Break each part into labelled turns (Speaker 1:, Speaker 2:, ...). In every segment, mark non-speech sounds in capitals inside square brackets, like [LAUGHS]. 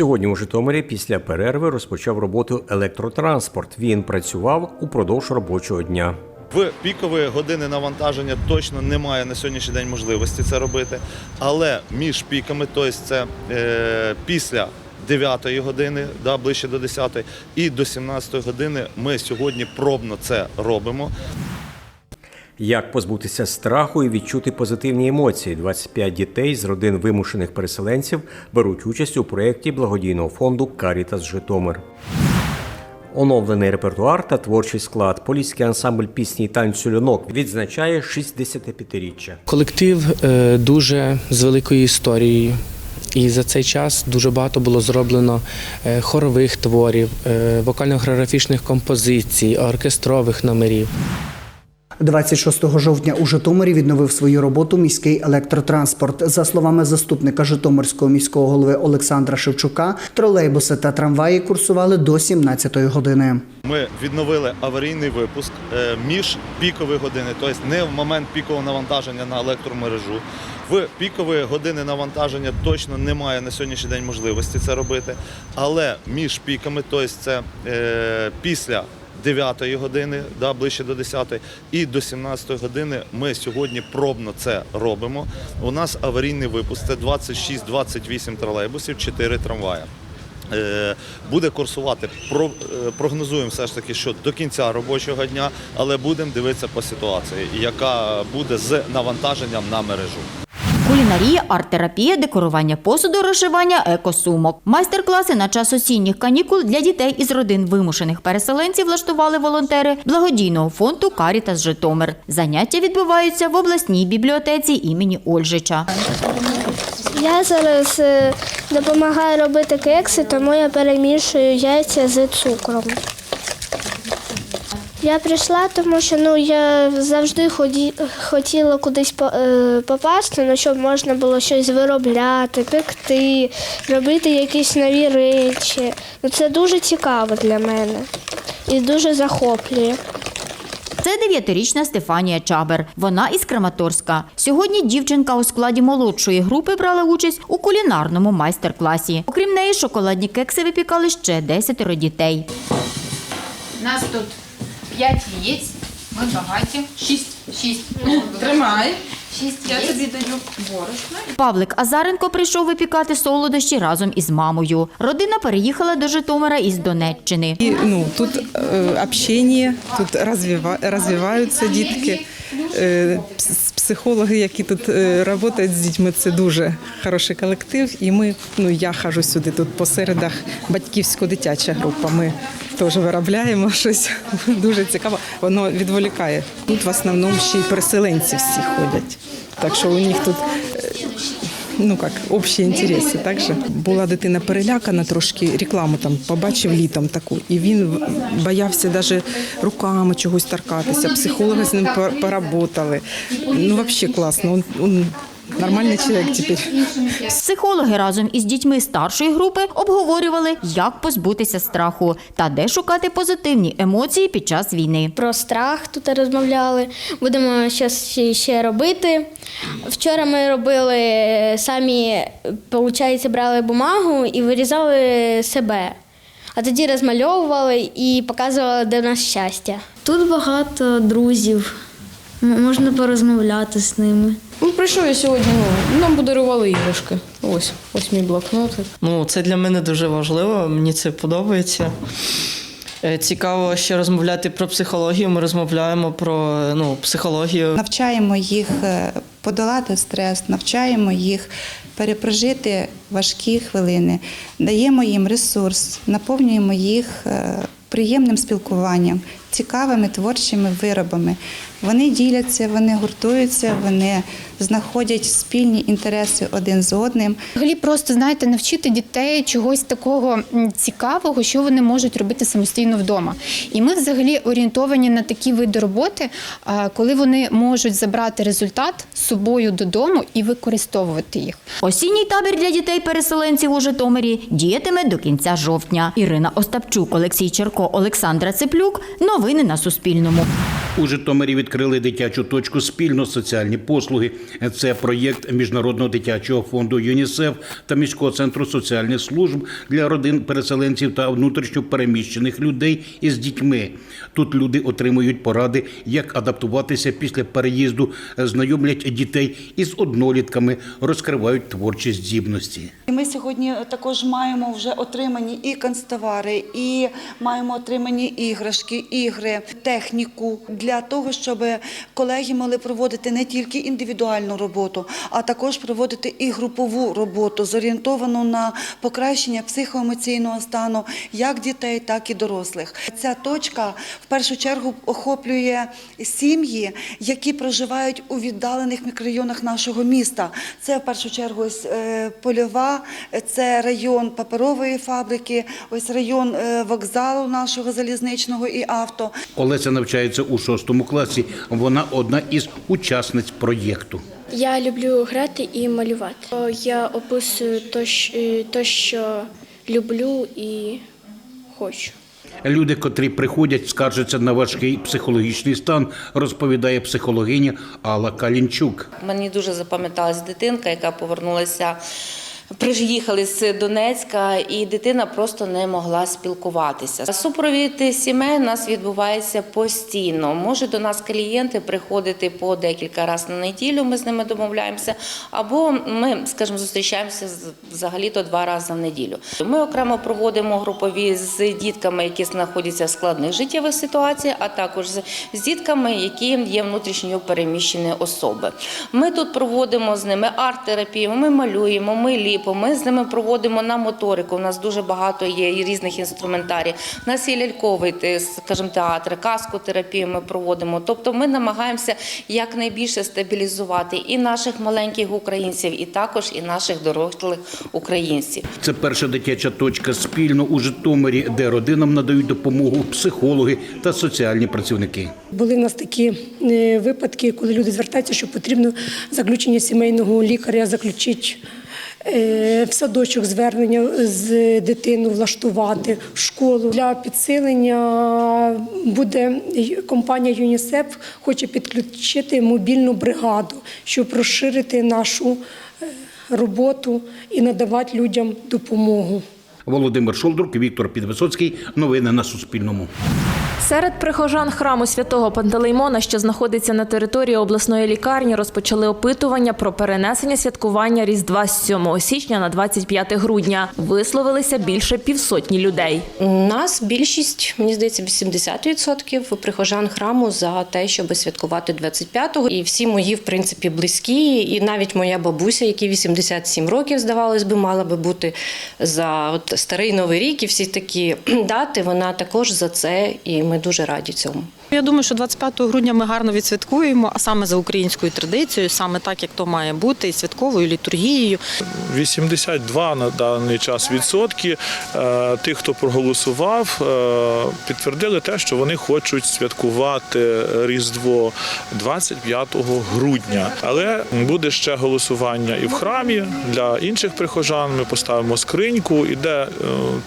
Speaker 1: Сьогодні у Житомирі після перерви розпочав роботу електротранспорт. Він працював упродовж робочого дня.
Speaker 2: В пікові години навантаження точно немає на сьогоднішній день можливості це робити. Але між піками, тобто це е, після 9 години, да, ближче до 10 і до 17 години ми сьогодні пробно це робимо.
Speaker 1: Як позбутися страху і відчути позитивні емоції? 25 дітей з родин вимушених переселенців беруть участь у проєкті благодійного фонду Карітас Житомир. Оновлений репертуар та творчий склад. Поліський ансамбль пісні і танцю «Льонок» відзначає 65-річчя.
Speaker 3: Колектив е, дуже з великою історією. І за цей час дуже багато було зроблено е, хорових творів, е, вокально-хореографічних композицій, оркестрових номерів.
Speaker 4: 26 жовтня у Житомирі відновив свою роботу міський електротранспорт. За словами заступника Житомирського міського голови Олександра Шевчука, тролейбуси та трамваї курсували до 17 години.
Speaker 2: Ми відновили аварійний випуск е, між пікові години, тобто не в момент пікового навантаження на електромережу. В пікові години навантаження точно немає на сьогоднішній день можливості це робити. Але між піками, тобто це е, після 9 години, да, ближче до 10 і до 17 години ми сьогодні пробно це робимо. У нас аварійний випуск це 26-28 тролейбусів, 4 трамваї. Е, Буде курсувати. Е, Прогнозуємо все ж таки, що до кінця робочого дня, але будемо дивитися по ситуації, яка буде з навантаженням на мережу.
Speaker 5: Кулінарія, арт-терапія, декорування посуду, розшивання екосумок. Майстер-класи на час осінніх канікул для дітей із родин вимушених переселенців влаштували волонтери благодійного фонду Карітас Житомир. Заняття відбуваються в обласній бібліотеці імені Ольжича.
Speaker 6: Я зараз е, допомагаю робити кекси, тому я перемішую яйця з цукром. Я прийшла, тому що ну, я завжди ході, хотіла кудись по- е, попасти, ну, щоб можна було щось виробляти, пекти, робити якісь нові речі. Ну, це дуже цікаво для мене і дуже захоплює.
Speaker 5: Це дев'ятирічна Стефанія Чабер. Вона із Краматорська. Сьогодні дівчинка у складі молодшої групи брала участь у кулінарному майстер-класі. Окрім неї, шоколадні кекси випікали ще десятеро дітей.
Speaker 7: Нас тут 5 яєць. Ми багаті. 6. 6.
Speaker 8: Тримай.
Speaker 7: 6
Speaker 8: Я
Speaker 7: яєць.
Speaker 8: тобі даю борошно.
Speaker 5: Павлик Азаренко прийшов випікати солодощі разом із мамою. Родина переїхала до Житомира із Донеччини.
Speaker 8: І, ну, тут е, общение, тут розвива, розвиваються дітки. Е, психологи, які тут е, працюють з дітьми, це дуже хороший колектив. І ми, ну я хожу сюди тут по середах батьківсько-дитяча група. Ми теж виробляємо щось [LAUGHS] дуже цікаво. Воно відволікає. Тут в основному ще й переселенці всі ходять. Так що у них тут ну як общі інтереси. Так же була дитина перелякана трошки, рекламу там побачив літом таку, і він боявся навіть руками чогось торкатися. Психологи з ним поработали. Ну взагалі класно. Он, он нормальний чоловік тепер.
Speaker 5: Психологи разом із дітьми старшої групи обговорювали, як позбутися страху та де шукати позитивні емоції під час війни.
Speaker 6: про страх тут розмовляли. Будемо щось ще- ще робити. Вчора ми робили самі, виходить, брали бумагу і вирізали себе. А тоді розмальовували і показували, де в нас щастя.
Speaker 9: Тут багато друзів, можна порозмовляти з ними.
Speaker 10: Ну, прийшов я сьогодні, ну, нам подарували іграшки. Ось, ось мій блокнот.
Speaker 11: Ну, це для мене дуже важливо, мені це подобається. Е, Цікаво ще розмовляти про психологію. Ми розмовляємо про ну, психологію.
Speaker 12: Навчаємо їх е, подолати стрес, навчаємо їх перепрожити важкі хвилини, даємо їм ресурс, наповнюємо їх е, приємним спілкуванням, цікавими творчими виробами. Вони діляться, вони гуртуються, вони знаходять спільні інтереси один з одним.
Speaker 7: Взагалі просто, знаєте, навчити дітей чогось такого цікавого, що вони можуть робити самостійно вдома. І ми взагалі орієнтовані на такі види роботи, коли вони можуть забрати результат з собою додому і використовувати їх.
Speaker 5: Осінній табір для дітей-переселенців у Житомирі діятиме до кінця жовтня. Ірина Остапчук, Олексій Черко, Олександра Цеплюк. Новини на Суспільному.
Speaker 13: У Житомирі відкрили дитячу точку спільно соціальні послуги. Це проєкт міжнародного дитячого фонду ЮНІСЕФ та міського центру соціальних служб для родин переселенців та внутрішньо переміщених людей із дітьми. Тут люди отримують поради, як адаптуватися після переїзду, знайомлять дітей із однолітками, розкривають творчі здібності.
Speaker 14: Ми сьогодні також маємо вже отримані і канцтовари, і маємо отримані іграшки, ігри, техніку для того, щоб колеги могли проводити не тільки індивідуальну роботу, а також проводити і групову роботу, зорієнтовану на покращення психоемоційного стану як дітей, так і дорослих. Ця точка в першу чергу охоплює сім'ї, які проживають у віддалених мікрорайонах нашого міста. Це в першу чергу е, польова, це район паперової фабрики, ось район е, вокзалу нашого залізничного і авто.
Speaker 13: Олеся навчається у шостому класі. Вона одна із учасниць проєкту.
Speaker 15: Я люблю грати і малювати. Я описую те, що люблю і хочу.
Speaker 13: Люди, котрі приходять, скаржаться на важкий психологічний стан, розповідає психологиня Алла Калінчук.
Speaker 2: Мені дуже запам'яталась дитинка, яка повернулася. Приїхали з Донецька, і дитина просто не могла спілкуватися. Супровід сімей у нас відбувається постійно. Може до нас клієнти приходити по декілька разів на неділю. Ми з ними домовляємося, або ми, скажімо, зустрічаємося з- взагалі-то два рази в неділю. Ми окремо проводимо групові з дітками, які знаходяться в складних життєвих ситуаціях, а також з дітками, які є внутрішньо переміщені особи. Ми тут проводимо з ними арт-терапію, ми малюємо, ми ліпимо, ми з ними проводимо на моторику. У нас дуже багато є і різних інструментарій. У нас є ляльковий, скажімо, театр, каскотерапію ми проводимо. Тобто ми намагаємося якнайбільше стабілізувати і наших маленьких українців, і також і наших дорослих українців.
Speaker 13: Це перша дитяча точка спільно у Житомирі, де родинам надають допомогу психологи та соціальні працівники.
Speaker 16: Були в нас такі е, випадки, коли люди звертаються, що потрібно заключення сімейного лікаря, заключити в садочок звернення з дитину влаштувати в школу. Для підсилення буде компанія ЮНІСЕФ хоче підключити мобільну бригаду, щоб розширити нашу е, роботу і надавати людям допомогу.
Speaker 13: Володимир Шолдрук, Віктор Підвисоцький. Новини на Суспільному.
Speaker 17: Серед прихожан храму святого Пантелеймона, що знаходиться на території обласної лікарні, розпочали опитування про перенесення святкування Різдва з 7 січня на 25 грудня. Висловилися більше півсотні людей.
Speaker 18: Нас більшість, мені здається, 80% прихожан храму за те, щоб святкувати 25-го. І всі мої, в принципі, близькі, і навіть моя бабуся, якій 87 років, здавалось би, мала би бути за от старий новий рік і всі такі дати. Вона також за це, і ми дуже раді цьому.
Speaker 19: Я думаю, що 25 грудня ми гарно відсвяткуємо, а саме за українською традицією, саме так, як то має бути, і святковою літургією.
Speaker 20: 82 на даний час відсотки е, тих, хто проголосував, е, підтвердили те, що вони хочуть святкувати Різдво 25 грудня. Але буде ще голосування і в храмі для інших прихожан. Ми поставимо скриньку, і де е,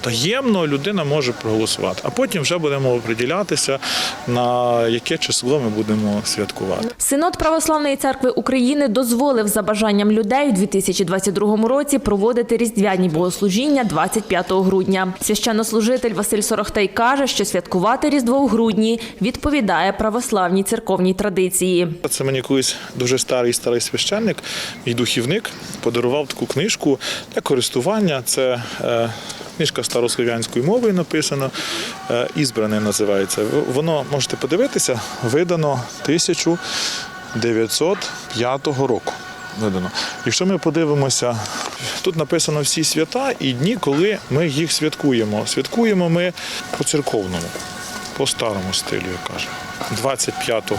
Speaker 20: таємно людина може проголосувати. А потім вже будемо оприділятися на яке число ми будемо святкувати.
Speaker 17: Синод Православної церкви України дозволив за бажанням людей у 2022 році проводити різдвяні богослужіння 25 грудня. Священнослужитель Василь Сорохтей каже, що святкувати Різдво у грудні відповідає православній церковній традиції.
Speaker 20: Це мені колись дуже старий старий священник, мій духівник, подарував таку книжку для користування. Це е, книжка старослов'янською мовою написана, е, ізбраний називається. Воно можете подивитися, видано 1905 року. Видано. Якщо ми подивимося, тут написано всі свята і дні, коли ми їх святкуємо. Святкуємо ми по церковному, по старому стилю, я кажу. 25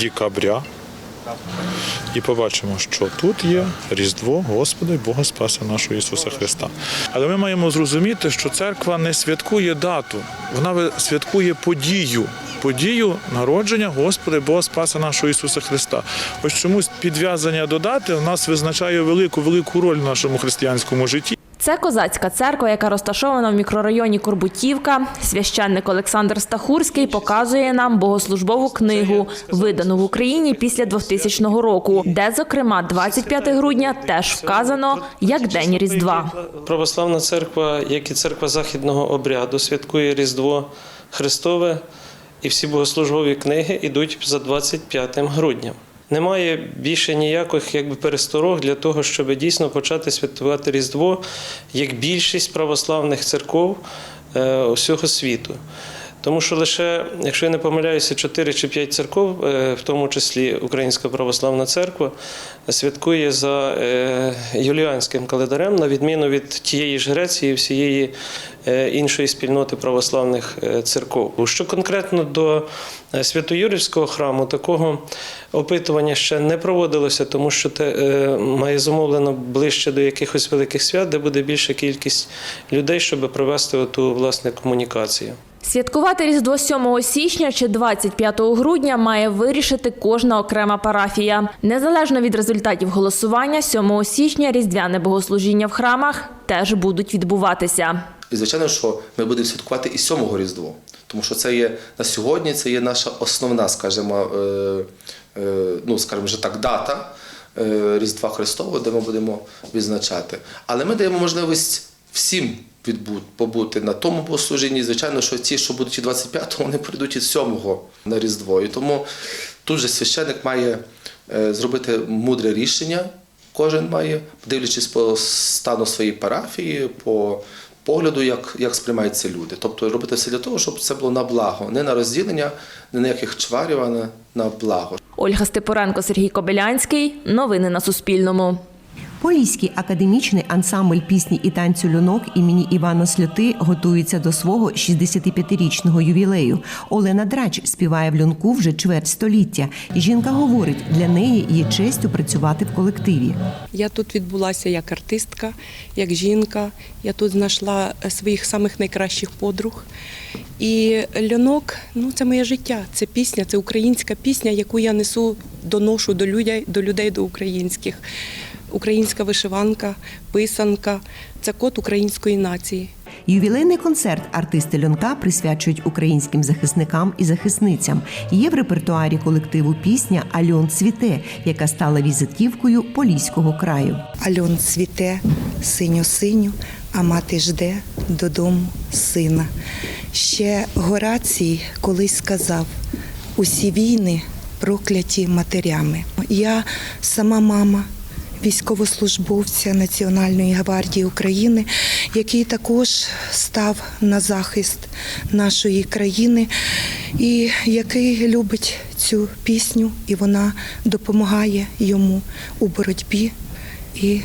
Speaker 20: декабря. І побачимо, що тут є Різдво Господа і Бога Спаса нашого Ісуса Христа. Але ми маємо зрозуміти, що церква не святкує дату, вона святкує подію. Подію народження Господа Бога Спаса нашого Ісуса Христа. Ось чомусь підв'язання до дати в нас визначає велику велику роль в нашому християнському житті.
Speaker 17: Це козацька церква, яка розташована в мікрорайоні Корбутівка. Священник Олександр Стахурський показує нам богослужбову книгу, видану в Україні після 2000 року, де, зокрема, 25 грудня теж вказано як День Різдва.
Speaker 21: Православна церква, як і церква західного обряду, святкує Різдво Христове, і всі богослужбові книги йдуть за 25 грудня. Немає більше ніяких якби, пересторог для того, щоб дійсно почати святкувати Різдво як більшість православних церков е, усього світу. Тому що лише, якщо я не помиляюся, 4 чи 5 церков, е, в тому числі Українська православна церква, святкує за е, юліанським календарем, на відміну від тієї ж Греції і всієї е, іншої спільноти православних церков. Що конкретно до Свято-Юрівського храму, такого опитування ще не проводилося, тому що те має замовлено ближче до якихось великих свят, де буде більша кількість людей, щоб провести оту власне комунікацію.
Speaker 17: Святкувати Різдво 7 січня чи 25 грудня має вирішити кожна окрема парафія. Незалежно від результатів голосування, 7 січня різдвяне богослужіння в храмах теж будуть відбуватися.
Speaker 22: І звичайно, що ми будемо святкувати і сьомого Різдво, тому що це є на сьогодні, це є наша основна, скажімо, е, е, ну скажімо вже так, дата е, Різдва Христового, де ми будемо відзначати. Але ми даємо можливість всім відбути, побути на тому богослужінні. Звичайно, що ті, що будуть і 25-го, вони прийдуть і 7-го на Різдво. І тому тут же священник має е, зробити мудре рішення. Кожен має, дивлячись по стану своєї парафії, по погляду, як, як сприймаються люди. Тобто робити все для того, щоб це було на благо, не на розділення, не на ніяких чварів, а на, на благо.
Speaker 17: Ольга Степоренко, Сергій Кобилянський. Новини на Суспільному.
Speaker 23: Поліський академічний ансамбль пісні і танцю люнок імені Івана Сльоти готується до свого 65-річного ювілею. Олена Драч співає в люнку вже чверть століття. Жінка говорить, для неї є честю працювати в колективі.
Speaker 24: Я тут відбулася як артистка, як жінка. Я тут знайшла своїх самих найкращих подруг. І льонок ну це моє життя. Це пісня, це українська пісня, яку я несу, доношу до людей, до людей, до українських. Українська вишиванка, писанка це код української нації.
Speaker 23: Ювілейний концерт артисти льонка присвячують українським захисникам і захисницям. Є в репертуарі колективу пісня Альон цвіте, яка стала візитівкою Поліського краю.
Speaker 25: Альон цвіте, синьо-синю, а мати жде додому сина. Ще Горацій колись сказав: усі війни прокляті матерями. Я сама мама. Військовослужбовця Національної гвардії України, який також став на захист нашої країни, і який любить цю пісню, і вона допомагає йому у боротьбі і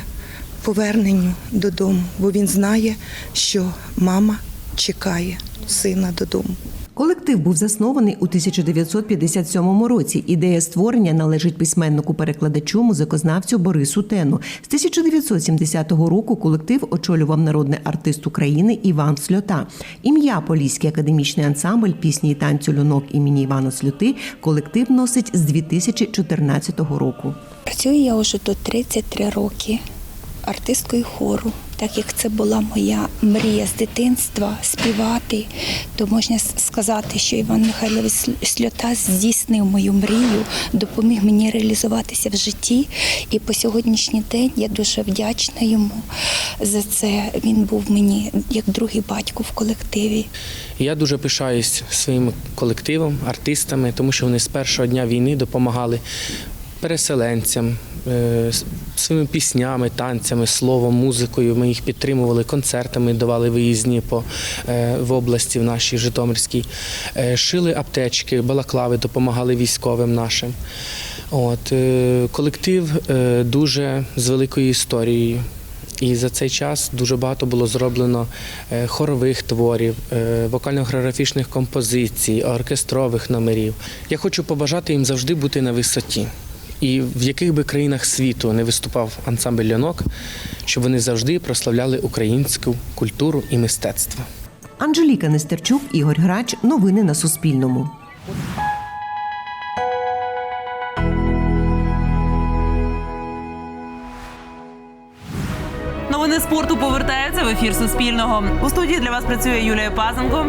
Speaker 25: поверненню додому, бо він знає, що мама чекає сина додому.
Speaker 23: Колектив був заснований у 1957 році. Ідея створення належить письменнику-перекладачу, музикознавцю Борису Тену. З 1970 року колектив очолював народний артист України Іван Сльота. Ім'я Поліський академічний ансамбль пісні і танцю люнок імені Івана Сльоти колектив носить з 2014 року.
Speaker 26: Працюю я вже тут 33 роки артисткою хору, так як це була моя мрія з дитинства співати, то можна сказати, що Іван Михайлович Сльота здійснив мою мрію, допоміг мені реалізуватися в житті. І по сьогоднішній день я дуже вдячна йому за це. Він був мені як другий батько в колективі.
Speaker 3: Я дуже пишаюсь своїм колективом, артистами, тому що вони з першого дня війни допомагали переселенцям, своїми піснями, танцями, словом, музикою. Ми їх підтримували концертами, давали виїзні по е, в області в нашій Житомирській. Е, Шили аптечки, балаклави, допомагали військовим нашим. От е, колектив е, дуже з великою історією. І за цей час дуже багато було зроблено е, хорових творів, е, вокально-хореографічних композицій, оркестрових номерів. Я хочу побажати їм завжди бути на висоті. І в яких би країнах світу не виступав ансамбль лянок, щоб вони завжди прославляли українську культуру і мистецтво.
Speaker 23: Анжеліка Нестерчук, Ігор Грач. Новини на Суспільному.
Speaker 27: Новини
Speaker 2: Новини спорту повертаються в ефір Суспільного. У студії для вас працює Юлія Пазенко.